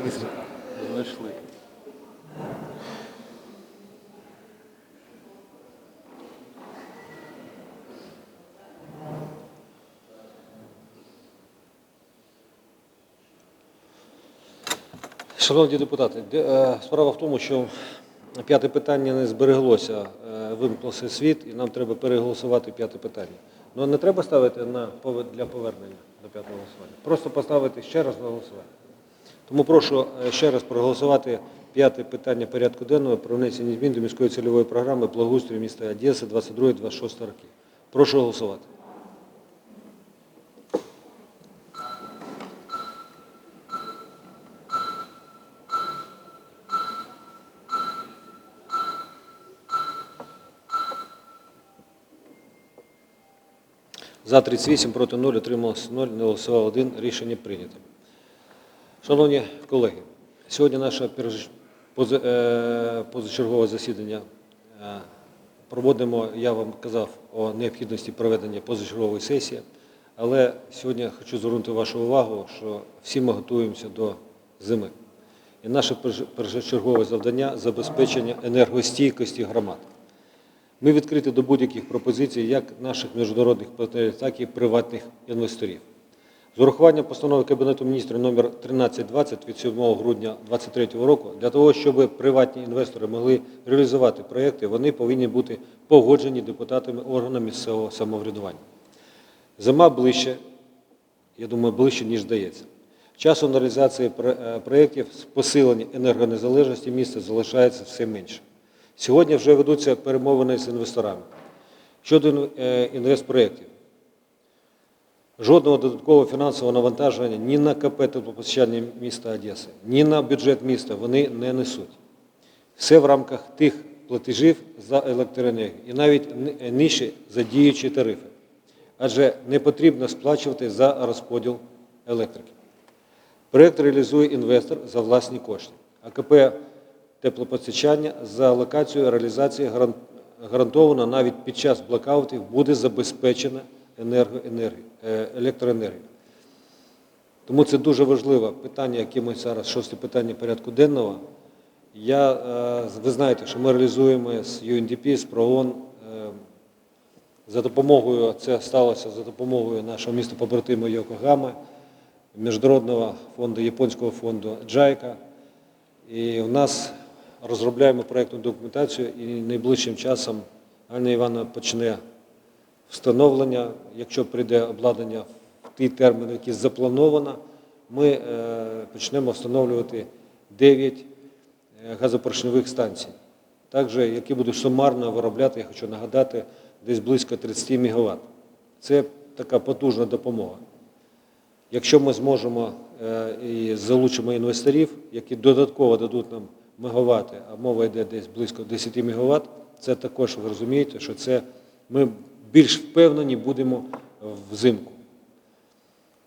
Знайшли. Шановні депутати, е, справа в тому, що п'яте питання не збереглося, е, вимкнувся світ, і нам треба переголосувати п'яте питання. Ну не треба ставити на для повернення до п'ятого голосування. Просто поставити ще раз на голосування. Тому прошу е, ще раз проголосувати п'яте питання порядку денного про внесення змін до міської цільової програми благоустрою міста Одеси 22-26 роки. Прошу голосувати. За 38, проти 0, утрималося 0, не голосував 1. Рішення прийнято. Шановні колеги, сьогодні наше е, позачергове засідання е, проводимо, я вам казав, о необхідності проведення позачергової сесії, але сьогодні хочу звернути вашу увагу, що всі ми готуємося до зими. І наше першочергове завдання – забезпечення енергостійкості громад. Ми відкриті до будь-яких пропозицій як наших міжнародних партнерів, так і приватних інвесторів. З урахуванням постанови Кабінету міністрів номер 1320 від 7 грудня 2023 року, для того, щоб приватні інвестори могли реалізувати проєкти, вони повинні бути погоджені депутатами органів місцевого самоврядування. Зима ближче, я думаю, ближче, ніж здається. Часу на реалізацію про- е, проєктів з посилення енергонезалежності міста залишається все менше. Сьогодні вже ведуться перемовини з інвесторами. Щодо е, інвестпроєктів, жодного додаткового фінансового навантаження ні на КП теплопостачання міста Одеси, ні на бюджет міста вони не несуть. Все в рамках тих платежів за електроенергію і навіть ни- нижче за діючі тарифи. Адже не потрібно сплачувати за розподіл електрики. Проєкт реалізує інвестор за власні кошти. АКП теплопостачання за локацією реалізації гарантовано навіть під час блокаутів буде забезпечена енергоенергія, е, електроенергія. Тому це дуже важливе питання, яке ми зараз, шосте питання порядку денного. Я, е, ви знаєте, що ми реалізуємо з UNDP, з ПРООН, е, за допомогою, це сталося за допомогою нашого міста побратиму Йокогами, Міжнародного фонду, японського фонду Джайка. І в нас розробляємо проєктну документацію і найближчим часом Ганна Івановна почне встановлення, якщо прийде обладнання в ті терміни, які заплановано, ми е, почнемо встановлювати 9 е, газопоршневих станцій. Також, які будуть сумарно виробляти, я хочу нагадати, десь близько 30 МВт. Це така потужна допомога. Якщо ми зможемо е, і залучимо інвесторів, які додатково дадуть нам мегавати, а мова йде десь близько 10 мегаватт, це також ви розумієте, що це ми більш впевнені будемо взимку.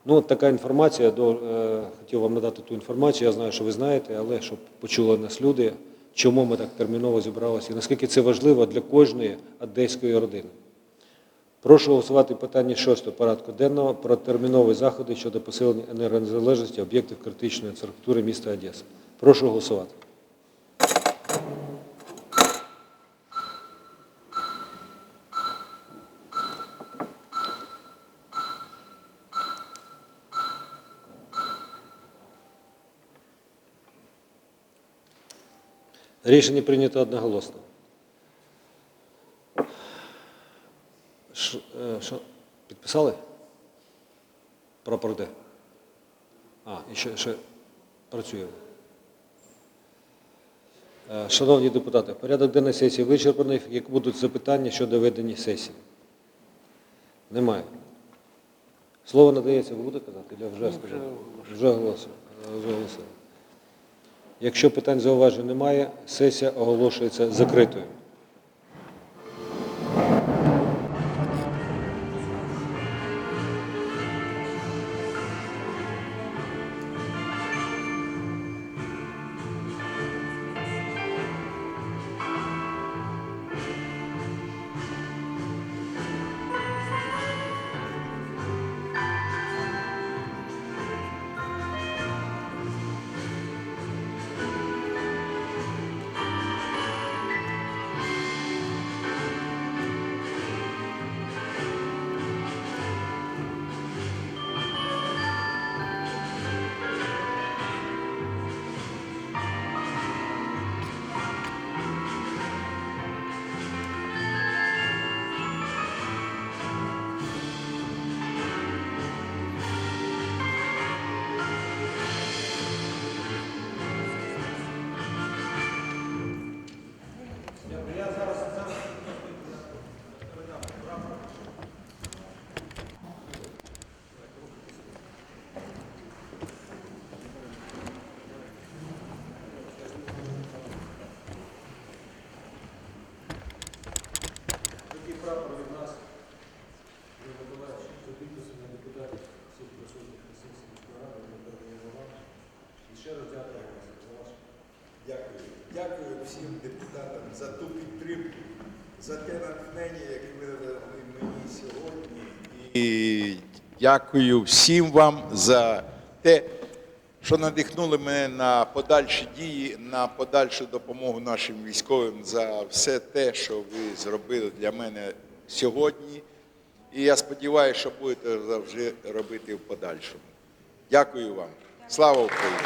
Ну, от така інформація, до, е, хотів вам надати ту інформацію, я знаю, що ви знаєте, але щоб почули нас люди, чому ми так терміново зібралися і наскільки це важливо для кожної одеської родини. Прошу голосувати питання 6 порядку денного про термінові заходи щодо посилення енергонезалежності об'єктів критичної інфраструктури міста Одеса. Прошу голосувати. Рішення прийнято одноголосно. Ш- е, Що, підписали? Прапор де? А, і ще, ще працює. Е, Шановні депутати, порядок денної сесії вичерпаний. Як будуть запитання щодо ведення сесії? Немає. Слово надається, ви будете казати? Я вже сказав. Вже голосую. Якщо питань зауважень немає, сесія оголошується закритою. Дякую всім депутатам за ту підтримку, за те натхнення, яке ви дали мені сьогодні. І дякую всім вам за те, що надихнули мене на подальші дії, на подальшу допомогу нашим військовим, за все те, що ви зробили для мене сьогодні. І я сподіваюся, що будете завжди робити в подальшому. Дякую вам. Слава Україні!